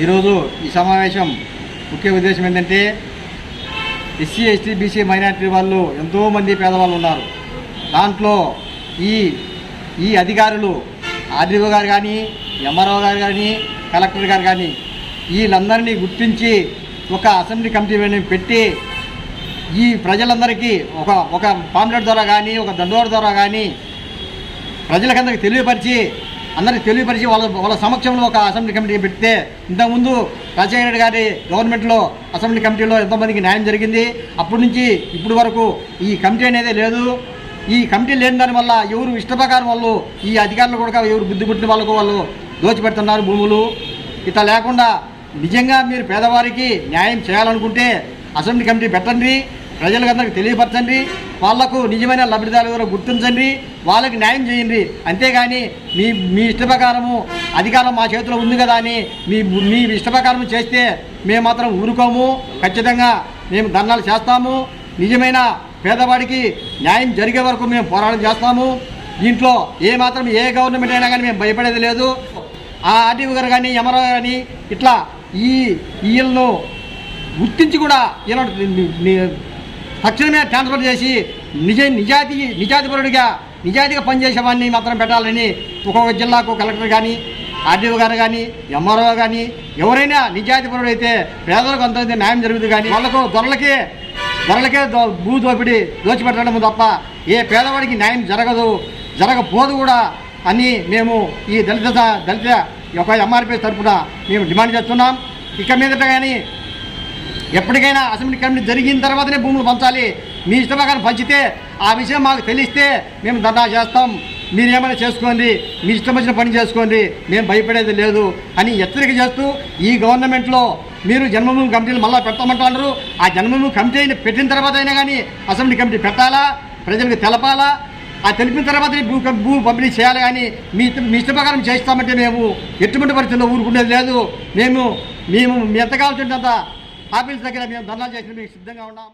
ఈరోజు ఈ సమావేశం ముఖ్య ఉద్దేశం ఏంటంటే ఎస్సీ ఎస్టీ బీసీ మైనార్టీ వాళ్ళు ఎంతోమంది పేదవాళ్ళు ఉన్నారు. దాంట్లో ఈ ఈ అధికారులు ఆర్డీఓ గారు కానీ ఎంఆర్ఓ గారు కానీ కలెక్టర్ గారు కానీ వీళ్ళందరినీ గుర్తించి ఒక అసెంబ్లీ కమిటీ పెట్టి ఈ ప్రజలందరికీ ఒక ఒక పాంప్లెట్ ద్వారా కానీ ఒక దండోర ద్వారా కానీ ప్రజలకందరికీ తెలియపరిచి అందరికి తెలియపరిచి వాళ్ళ వాళ్ళ సమక్షంలో ఒక అసెంబ్లీ కమిటీ పెడితే ఇంతకుముందు రాజశేఖర రెడ్డి గారి గవర్నమెంట్లో అసెంబ్లీ కమిటీలో ఎంతోమందికి న్యాయం జరిగింది అప్పటి నుంచి ఇప్పటి వరకు ఈ కమిటీ అనేది లేదు. ఈ కమిటీ లేని దాని వల్ల ఎవరు ఇష్టప్రకారం వాళ్ళు ఈ అధికారులు కూడా ఎవరు బుద్ధి పుట్టిన వాళ్ళకు వాళ్ళు దోచిపెడుతున్నారు భూములు. ఇట్లా లేకుండా నిజంగా మీరు పేదవారికి న్యాయం చేయాలనుకుంటే అసెంబ్లీ కమిటీ పెట్టండి ప్రజలందరికీ తెలియపరచండి. వాళ్ళకు నిజమైన లబ్ధిదారులు గుర్తించండి వాళ్ళకి న్యాయం చేయండి. అంతేగాని మీ మీ ఇష్ట ప్రకారము అధికారం మా చేతిలో ఉంది కదా అని మీ మీ ఇష్ట ప్రకారం చేస్తే మేము మాత్రం ఊరుకోము. ఖచ్చితంగా మేము ధర్నాలు చేస్తాము. నిజమైన పేదవాడికి న్యాయం జరిగే వరకు మేము పోరాటం చేస్తాము. దీంట్లో ఏ మాత్రం ఏ గవర్నమెంట్ అయినా కానీ మేము భయపడేది లేదు. ఆ ఆర్టీఓ గారు కానీ ఎమరో కానీ ఇట్లా ఈ వీళ్ళను గుర్తించి కూడా ఈయన తక్షణమే ట్రాన్స్ఫర్ చేసి నిజ నిజాతి నిజాతిపరుడిగా నిజాయితీగా పనిచేసేవాడిని మాత్రం పెట్టాలని ఒక్కొక్క జిల్లాకు కలెక్టర్ కానీ ఆర్డీఓ గారు కానీ ఎంఆర్ఓ కానీ ఎవరైనా నిజాయితీపరుడు అయితే పేదలకు అంత న్యాయం జరుగుతుంది కానీ వాళ్ళకు దొరలకే దొరలకే దో- భూ దోపిడి దోచిపెట్టడం తప్ప ఏ పేదవాడికి న్యాయం జరగదు జరగపోదు కూడా అని మేము ఈ దళిత దళిత యొక్క ఎంఆర్పీ తరఫున మేము డిమాండ్ చేస్తున్నాం. ఇక మీదట కానీ ఎప్పటికైనా అసెంబ్లీ కమిటీ జరిగిన తర్వాతనే భూములు పంచాలి. మీ ఇష్ట ప్రకారం పంచితే ఆ విషయం మాకు తెలిస్తే మేము ధర్నా చేస్తాం. మీరేమైనా చేసుకోండి. మీ ఇష్టం వచ్చిన పని చేసుకోండి. మేము భయపడేది లేదు అని హెచ్చరిక చేస్తూ ఈ గవర్నమెంట్లో మీరు జన్మభూమి కమిటీని మళ్ళీ పెట్టమంటున్నారు ఆ జన్మభూమి కమిటీ అయిన పెట్టిన తర్వాత అయినా కానీ అసెంబ్లీ కమిటీ పెట్టాలా? ప్రజలకు తెలపాలా? ఆ తెలిపిన తర్వాత భూ భూ పంపిణీ చేయాలి కానీ మీ మీ ఇష్ట ప్రకారం చేస్తామంటే మేము ఎటువంటి పరిస్థితుల్లో ఊరుకునేది లేదు. మేము మేము మీ ఎంత కావాల్సినంత ఆఫీస్ దగ్గర మేము ధర్నాలు చేసిన మీకు సిద్ధంగా ఉన్నాం.